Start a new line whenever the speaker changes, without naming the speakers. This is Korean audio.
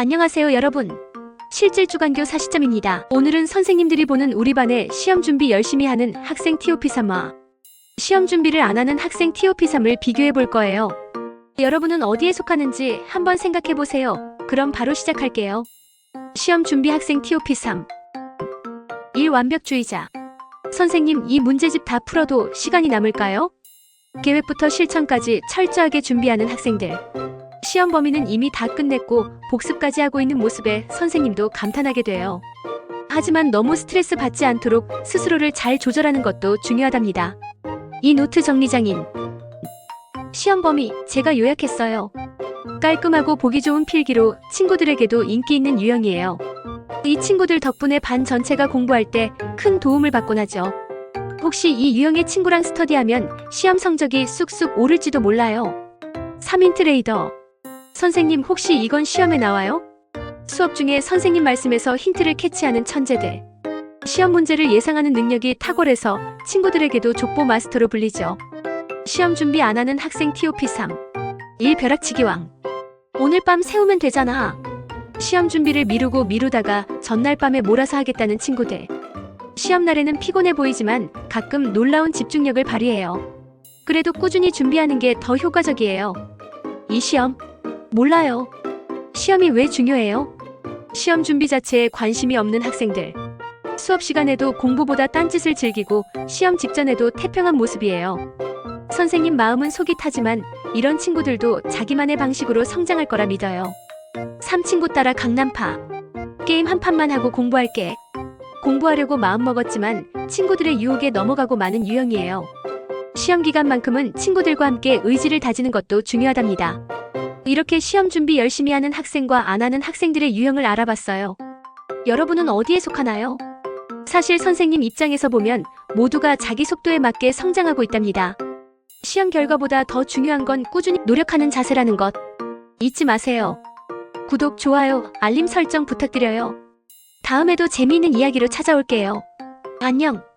안녕하세요, 여러분. 실질 주간교 사시점입니다. 오늘은 선생님들이 보는 우리 반의 시험 준비 열심히 하는 학생 TOP3와 시험 준비를 안 하는 학생 TOP3을 비교해 볼 거예요. 여러분은 어디에 속하는지 한번 생각해 보세요. 그럼 바로 시작할게요. 시험 준비 학생 TOP3 1. 완벽주의자 선생님, 이 문제집 다 풀어도 시간이 남을까요? 계획부터 실천까지 철저하게 준비하는 학생들. 시험 범위는 이미 다 끝냈고 복습까지 하고 있는 모습에 선생님도 감탄하게 돼요. 하지만 너무 스트레스 받지 않도록 스스로를 잘 조절하는 것도 중요하답니다. 이 노트 정리장인. 시험 범위 제가 요약했어요. 깔끔하고 보기 좋은 필기로 친구들에게도 인기 있는 유형이에요. 이 친구들 덕분에 반 전체가 공부할 때 큰 도움을 받곤 하죠. 혹시 이 유형의 친구랑 스터디하면 시험 성적이 쑥쑥 오를지도 몰라요. 3인 트레이더. 선생님 혹시 이건 시험에 나와요? 수업 중에 선생님 말씀에서 힌트를 캐치하는 천재들. 시험 문제를 예상하는 능력이 탁월해서 친구들에게도 족보 마스터로 불리죠. 시험 준비 안 하는 학생 TOP3. 1. 벼락치기왕. 오늘 밤 세우면 되잖아. 시험 준비를 미루고 미루다가 전날 밤에 몰아서 하겠다는 친구들. 시험 날에는 피곤해 보이지만 가끔 놀라운 집중력을 발휘해요. 그래도 꾸준히 준비하는 게 더 효과적이에요. 이 시험 몰라요. 시험이 왜 중요해요? 시험 준비 자체에 관심이 없는 학생들. 수업 시간에도 공부보다 딴짓을 즐기고 시험 직전에도 태평한 모습이에요. 선생님 마음은 속이 타지만 이런 친구들도 자기만의 방식으로 성장할 거라 믿어요. 3친구 따라 강남파. 게임 한 판만 하고 공부할게. 공부하려고 마음먹었지만 친구들의 유혹에 넘어가고 마는 유형이에요. 시험 기간만큼은 친구들과 함께 의지를 다지는 것도 중요하답니다. 이렇게 시험 준비 열심히 하는 학생과 안 하는 학생들의 유형을 알아봤어요. 여러분은 어디에 속하나요? 사실 선생님 입장에서 보면 모두가 자기 속도에 맞게 성장하고 있답니다. 시험 결과보다 더 중요한 건 꾸준히 노력하는 자세라는 것. 잊지 마세요. 구독, 좋아요, 알림 설정 부탁드려요. 다음에도 재미있는 이야기로 찾아올게요. 안녕.